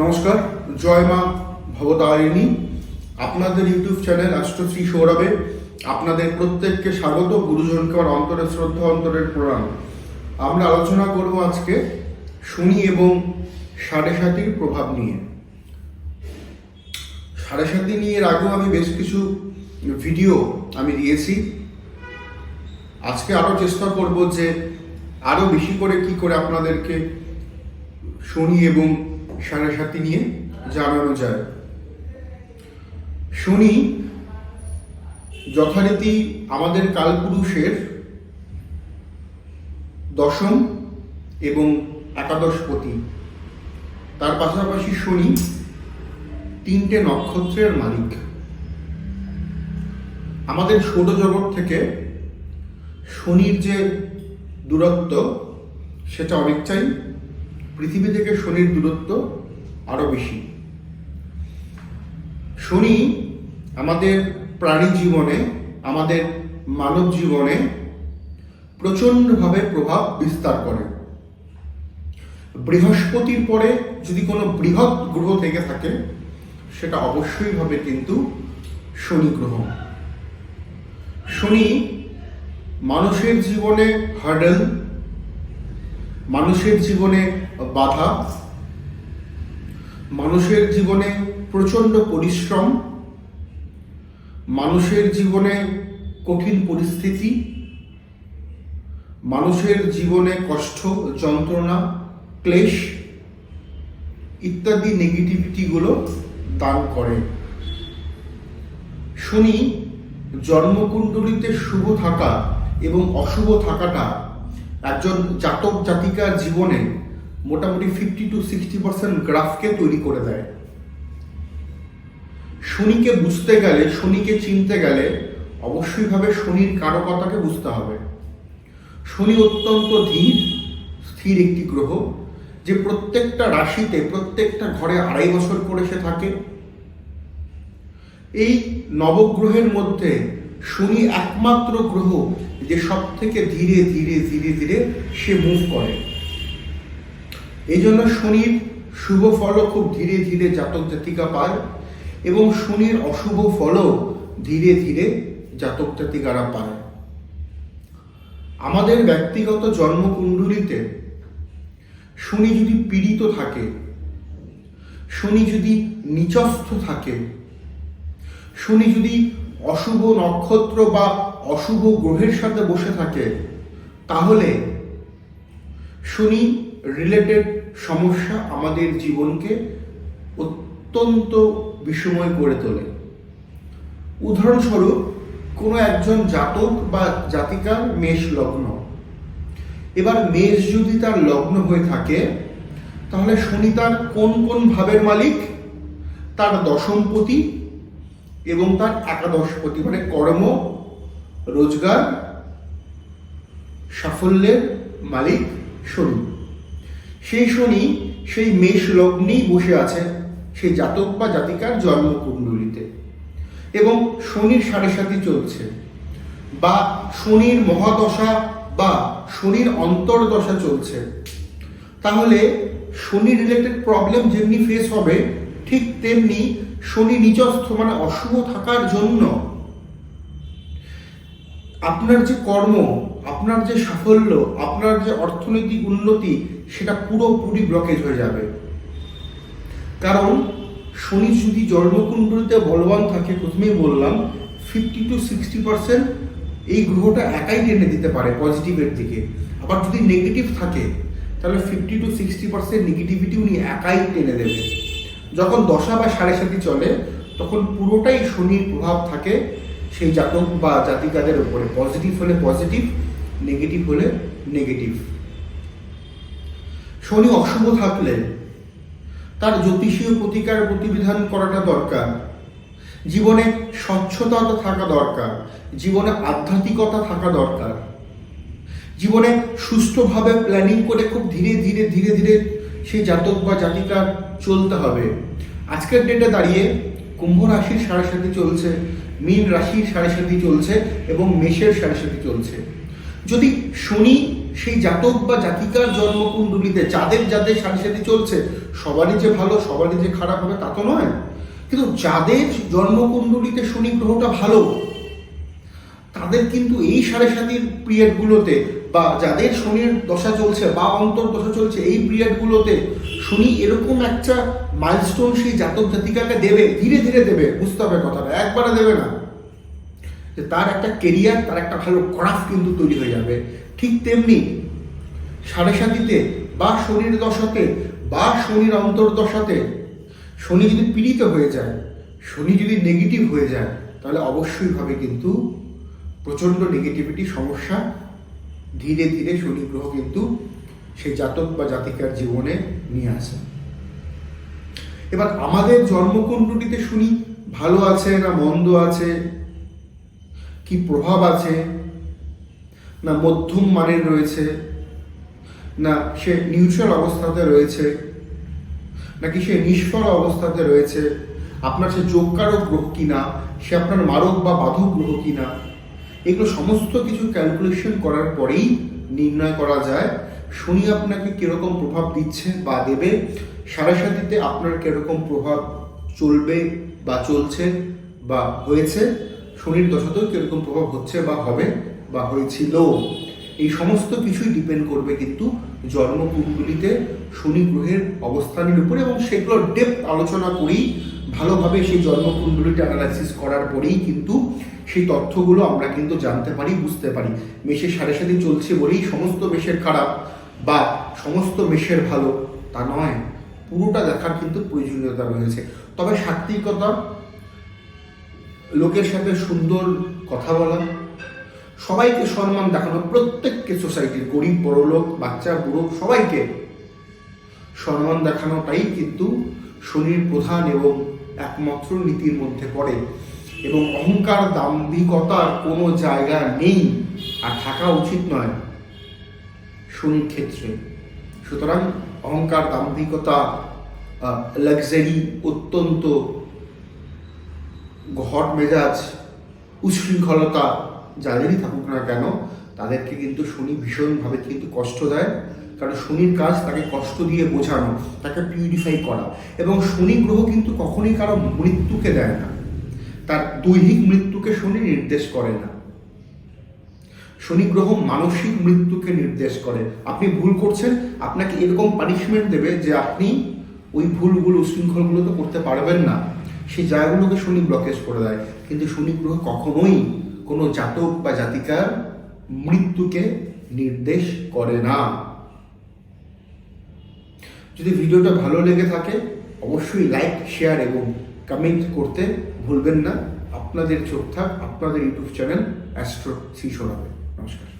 নমস্কার, জয় মা ভবতারিণী। আপনাদের ইউটিউব চ্যানেল অষ্টশ্রী সৌরভে আপনাদের প্রত্যেককে স্বাগত, গুরুজনকে আমার অন্তরের শ্রদ্ধা, অন্তরের প্রণাম। আমরা আলোচনা করব আজকে শনি এবং সাড়ে সাতির প্রভাব নিয়ে। সাড়ে সাতি নিয়ে আগেও আমি বেশ কিছু ভিডিও আমি দিয়েছি। আজকে আরও চেষ্টা করব যে আরও বেশি করে কি করে আপনাদেরকে শনি এবং সাড়ে সাতি নিয়ে জানানো যায়। শনি, যথারীতি আমাদের কালপুরুষের দশম এবং একাদশপতি। তার পাশাপাশি শনি, তিনটে নক্ষত্রের মালিক। আমাদের সৌরজগৎ থেকে শনির যে দূরত্ব, সেটা অনেকটাই পৃথিবী থেকে শনির দূরত্ব আরও বেশি। শনি আমাদের প্রাণী জীবনে, আমাদের মানব জীবনে প্রচণ্ডভাবে প্রভাব বিস্তার করে। বৃহস্পতির পরে যদি কোনো বৃহৎ গ্রহ থেকে থাকে, সেটা অবশ্যই হবে কিন্তু শনি গ্রহ। শনি মানুষের জীবনে হার্ডেল, মানুষের জীবনে বাধা। মানুষের জীবনে প্রচণ্ড পরিশ্রম। মানুষের জীবনে কঠিন পরিস্থিতি। মানুষের জীবনে কষ্ট, যন্ত্রণা, ক্লেশ ইত্যাদি নেগেটিভিটিগুলো দান করে। শনি জন্মকুণ্ডলিতে শুভ থাকা এবং অশুভ থাকাটা একজন জাতক জাতিকার জীবনে মোটামুটি ফিফটি টু সিক্সটি পার্সেন্ট গ্রাফকে তৈরি করে দেয়। শনিকে বুঝতে গেলে, শনিকে চিনতে গেলে অবশ্যইভাবে শনির কারকতাকে বুঝতে হবে। শনি অত্যন্ত ধীর, স্থির একটি গ্রহ, যে প্রত্যেকটা রাশিতে, প্রত্যেকটা ঘরে আড়াই বছর করে সে থাকে। এই নবগ্রহের মধ্যে শনি একমাত্র গ্রহ যে সব থেকে ধীরে ধীরে ধীরে ধীরে সে মুভ করে। এই জন্য শনির শুভ ফলও খুব ধীরে ধীরে জাতক জাতিকা পায় এবং শনির অশুভ ফলও ধীরে ধীরে জাতক জাতিকারা পায়। আমাদের ব্যক্তিগত জন্মকুণ্ডলিতে শনি যদি পীড়িত থাকে, শনি যদি নিচস্থ থাকে, শনি যদি অশুভ নক্ষত্র বা অশুভ গ্রহের সাথে বসে থাকে, তাহলে শনি রিলেটেড সমস্যা আমাদের জীবনকে অত্যন্ত বিষময় করে তোলে। উদাহরণস্বরূপ, কোনো একজন জাতক বা জাতিকার মেষ লগ্ন। এবার মেষ যদি তার লগ্ন হয়ে থাকে, তাহলে শনি তার কোন কোন ভাবের মালিক? তার দশমপতি এবং তার একাদশপতি মানে কর্ম, রোজগার, সাফল্যের মালিক শনি। সেই শনি, সেই মেষ লগ্নেই বসে আছে সেই জাতক বা জাতিকার জন্মকুণ্ডলিতে। এবং শনির সাড়ে সাথে চলছে। বা শনির মহাদশা বা শনির অন্তর্দশা চলছে। তাহলে শনি রিলেটেড প্রবলেম যেমনি ফেস হবে, ঠিক তেমনি শনি নিচস্থ মানে অশুভ থাকার জন্য আপনার যে কর্ম, আপনার যে সাফল্য, আপনার যে অর্থনৈতিক উন্নতি সেটা পুরোপুরি ব্লকেজ হয়ে যাবে। কারণ শনি যদি জন্মকুণ্ডলিতে বলবান থাকে, প্রথমেই বললাম ফিফটি টু সিক্সটি পার্সেন্ট এই গ্রহটা একাই টেনে দিতে পারে পজিটিভের দিকে। আবার যদি নেগেটিভ থাকে, তাহলে fifty to sixty percent negativity উনি একাই টেনে দেবে। যখন দশা বা সাড়ে সাতি চলে, তখন পুরোটাই শনির প্রভাব থাকে সেই জাতক বা জাতিকাদের উপরে। পজিটিভ হলে পজিটিভ নেগেটিভ হলে নেগেটিভ শনি অশুভ থাকলে তার জ্যোতিষীয় প্রতিকার প্রতিবিধান করাটা দরকার। জীবনে স্বচ্ছতা থাকা দরকার, জীবনে আধ্যাত্মিকতা থাকা দরকার। জীবনে সুস্থভাবে প্ল্যানিং করে খুব ধীরে ধীরে ধীরে ধীরে সেই জাতক বা জাতিকার চলতে হবে। আজকের ডেটে দাঁড়িয়ে কুম্ভ রাশির সাড়ে সাথে চলছে, মীন রাশির সাড়ে সাথে চলছে এবং মেষের সাড়ে সাথে চলছে। যদি শনি সেই জাতক বা জাতিকার জন্মকুণ্ডলিতে যাদের যাদের সাথে সাথে চলছে, সবারই যে ভালো, সবারই যে খারাপ হবে তা তো নয়। কিন্তু যাদের জন্মকুণ্ডলিতে শনি গ্রহটা ভালো, তাদের কিন্তু এই সাড়ে সাতির পিরিয়ডগুলোতে বা যাদের শনির দশা চলছে বা অন্তর দশা চলছে, এই পিরিয়ডগুলোতে শনি এরকম একটা মাইলস্টোন সেই জাতক জাতিকাকে দেবে, ধীরে ধীরে দেবে, বুঝতে হবে কথাটা, একবারে দেবে না। যে তার একটা কেরিয়ার তার একটা ভালো ক্রাফট কিন্তু তৈরি হয়ে যাবে। ঠিক তেমনি সাড়ে সাতিতে বা শনির দশাতে বা শনির অন্তর্দশাতে শনি যদি পীড়িত হয়ে যায়, শনি যদি নেগেটিভ হয়ে যায়, তাহলে অবশ্যই ভাবে কিন্তু প্রচণ্ড নেগেটিভিটি সমস্যা ধীরে ধীরে শনি গ্রহ কিন্তু সেই জাতক বা জাতিকার জীবনে নিয়ে আসে। এবার আমাদের জন্মকুণ্ডলিতে শুনি ভালো আছে না মন্দ আছে? কি প্রভাব আছে? না মধ্যম মানের রয়েছে? না সে নিউট্রাল অবস্থাতে রয়েছে? নাকি সে নিষ্ফল অবস্থাতে রয়েছে? আপনার সে যোগকারক গ্রহ কিনা? সে আপনার মারক বা বাধক গ্রহ কিনা? এগুলো সমস্ত কিছু ক্যালকুলেশন করার পরেই নির্ণয় করা যায়। শনি আপনাকে কীরকম প্রভাব দিচ্ছে বা দেবে। সাড়ে সাথীতে আপনার কীরকম প্রভাব চলবে বা চলছে বা হয়েছে? শনির দশাতেও কীরকম প্রভাব হচ্ছে বা হবে বা হয়েছিল এই সমস্ত কিছুই ডিপেন্ড করবে কিন্তু জন্মকুণ্ডলিতে শনি গ্রহের অবস্থানের উপরে এবং সেগুলো ডেপথ আলোচনা করেই ভালোভাবে সেই জন্মকুণ্ডলিটা অ্যানালাইসিস করার পরেই কিন্তু সেই তথ্যগুলো আমরা কিন্তু জানতে পারি, বুঝতে পারি। মেষের সাড়ে সাথে চলছে বলেই সমস্ত মেষের খারাপ বা সমস্ত মেষের ভালো তা নয়। পুরোটা দেখার কিন্তু প্রয়োজনীয়তা রয়েছে। তবে সাত্বিকতা লোকের সাথে সুন্দর কথা বলা, সবাইকে সম্মান দেখানো, প্রত্যেককে সোসাইটির গরিব, বড় লোক, বাচ্চা, বুড়ো, সবাইকে সম্মান দেখানোটাই কিন্তু শনির প্রধান এবং একমাত্র নীতির মধ্যে পড়ে এবং অহংকার, দাম্ভিকতার কোনো জায়গা নেই আর থাকা উচিত নয় শনির ক্ষেত্রে। সুতরাং অহংকার, দাম্ভিকতা লাক্সারি অত্যন্ত ঘট মেজাজ, উচ্ছৃঙ্খলতা যাদেরই থাকুক না কেন, তাদেরকে কিন্তু শনি ভীষণভাবে কিন্তু কষ্ট দেয়। কারণ শনির কাজ তাকে কষ্ট দিয়ে বোঝানো, তাকে পিউরিফাই করা। এবং শনি গ্রহ কিন্তু কখনোই কারও মৃত্যুকে দেয় না। তার দৈহিক মৃত্যুকে শনি নির্দেশ করে না। শনি গ্রহ মানসিক মৃত্যুকে নির্দেশ করে। আপনি ভুল করছেন, আপনাকে এরকম পানিশমেন্ট দেবে যে আপনি ওই ভুলগুলো উশৃঙ্খলগুলো তো করতে পারবেন না। সেই জায়গাগুলোকে শনি ব্লকেজ করে দেয়। কিন্তু শনি গ্রহ কখনোই কোনো জাতক বা জাতিকার মৃত্যুকে নির্দেশ করে না। যদি ভিডিওটা ভালো লেগে থাকে, অবশ্যই লাইক, শেয়ার এবং কমেন্ট করতে ভুলবেন না। আপনাদের চোখ থাক আপনাদের ইউটিউব চ্যানেল অ্যাস্ট্রো শিশোরাবে নমস্কার।